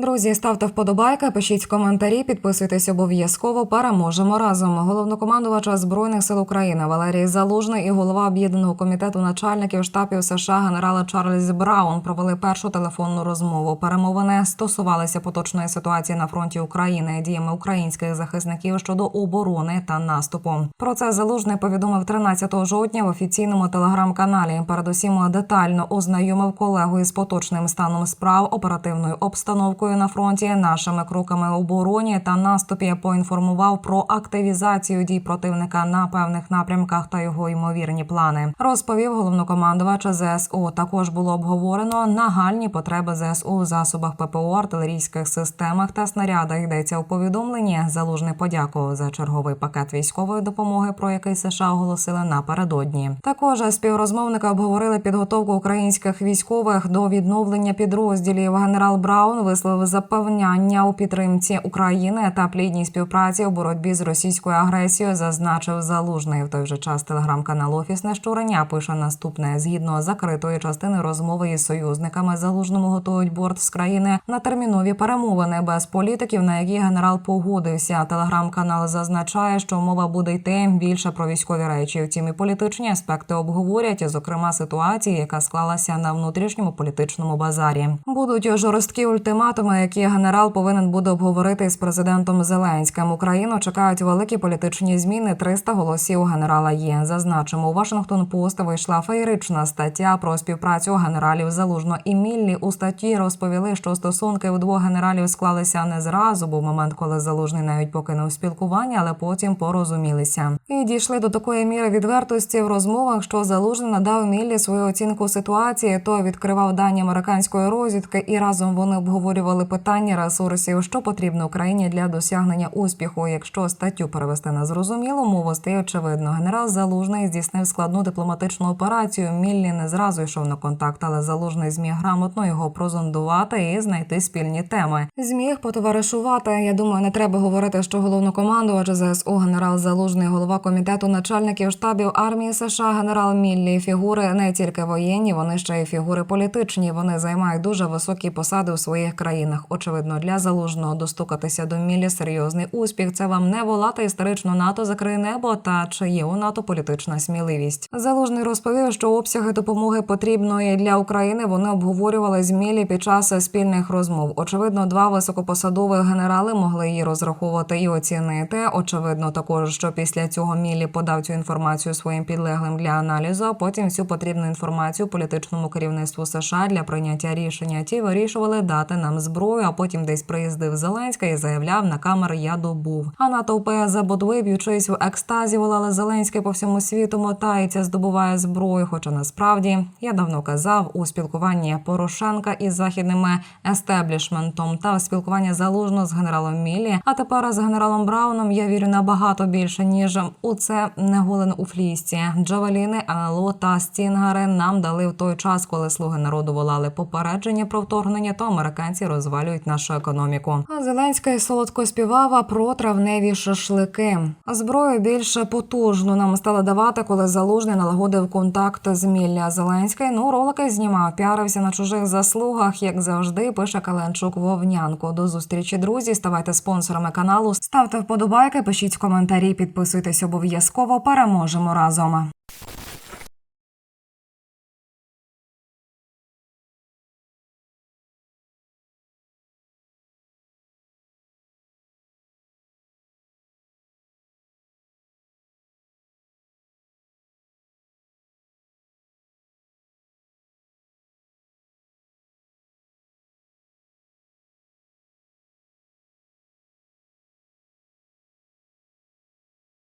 Друзі, ставте вподобайки, пишіть коментарі, підписуйтесь обов'язково. Переможемо разом. Головнокомандувача збройних сил України Валерій Залужний і голова об'єднаного комітету начальників штабів США генерала Чарльз Браун провели першу телефонну розмову. Перемовини стосувалися поточної ситуації на фронті України, діями українських захисників щодо оборони та наступу. Про це залужний повідомив 13 жовтня в офіційному телеграм-каналі. Передусім детально ознайомив колегу із поточним станом справ, оперативною обстановкою на фронті, нашими кроками в обороні та наступі. Поінформував про активізацію дій противника на певних напрямках та його ймовірні плани. Розповів головнокомандувач ЗСУ. Також було обговорено нагальні потреби ЗСУ в засобах ППО, артилерійських системах та снарядах. Йдеться у повідомленні. Залужний подякував за черговий пакет військової допомоги, про який США оголосили напередодні. Також співрозмовники обговорили підготовку українських військових до відновлення підрозділів. Генерал Браун висловив запевняння у підтримці України та плідній співпраці у боротьбі з російською агресією. Зазначив залужний в той же час. Телеграм-канал Офісне щурення пише наступне: згідно закритої частини розмови із союзниками залужному готують борт з країни на термінові перемовини без політиків, на які генерал погодився. Телеграм-канал зазначає, що мова буде йти більше про військові речі. Втім, і політичні аспекти обговорять, зокрема ситуації, яка склалася на внутрішньому політичному базарі. Будуть жорсткі ультиматуми, які генерал повинен буде обговорити з президентом Зеленським. Україну чекають великі політичні зміни. 300 голосів генерала є. Зазначимо, у Вашингтон Пост вийшла феєрична стаття про співпрацю генералів Залужно і Міллі. У статті розповіли, що стосунки у двох генералів склалися не зразу, був момент, коли залужний навіть покинув спілкування, але потім порозумілися. І дійшли до такої міри відвертості в розмовах, що залужний надав Міллі свою оцінку ситуації. Той відкривав дані американської розвідки, і разом вони обговорювали питання ресурсів, що потрібно Україні для досягнення успіху. Якщо статтю перевести на зрозумілу мову, стає очевидно. Генерал Залужний здійснив складну дипломатичну операцію. Міллі не зразу йшов на контакт, але залужний зміг грамотно його прозондувати і знайти спільні теми. Зміг потоваришувати. Я думаю, не треба говорити, що головнокомандувач ЗСУ генерал Залужний, голова комітету начальників штабів армії США, генерал Міллі. Фігури не тільки воєнні, вони ще й фігури політичні. Вони займають дуже високі посади у своїх країнах. Очевидно, для залужного достукатися до Міллі серйозний успіх. Це вам не волати історично НАТО закриє небо. Та чи є у НАТО політична сміливість? Залужний розповів, що обсяги допомоги потрібної для України вони обговорювали з Міллі під час спільних розмов. Очевидно, два високопосадових генерали могли її розраховувати і оцінити. Очевидно, також що після цього Міллі подав цю інформацію своїм підлеглим для аналізу. а Потім всю потрібну інформацію політичному керівництву США для прийняття рішення. Ті вирішували дати нам зброю. А потім десь приїздив Зеленська і заявляв на камери Я добув. А натовпи за бодви, б'ючись в екстазі, волали Зеленський по всьому світу мотається, здобуває зброю. Хоча насправді я давно казав у спілкуванні Порошенка із західними естеблішментом та спілкування залужно з генералом Міллі. А тепер з генералом Брауном я вірю набагато більше ніж у це не голен у флісті. Джавеліни, НЛО та Стінгари нам дали в той час, коли слуги народу волали попередження про вторгнення, то американці розвалюють нашу економіку. А Зеленський солодко співав про травневі шашлики. Зброю більш потужну нам стали давати, коли залужний налагодив контакт з Мілля Зеленський. Ну ролики знімав, піарився на чужих заслугах, як завжди. Пише Каленчук Вовнянко. До зустрічі, друзі. Ставайте спонсорами каналу, ставте вподобайки, пишіть коментарі, підписуйтесь обов'язково. Переможемо разом.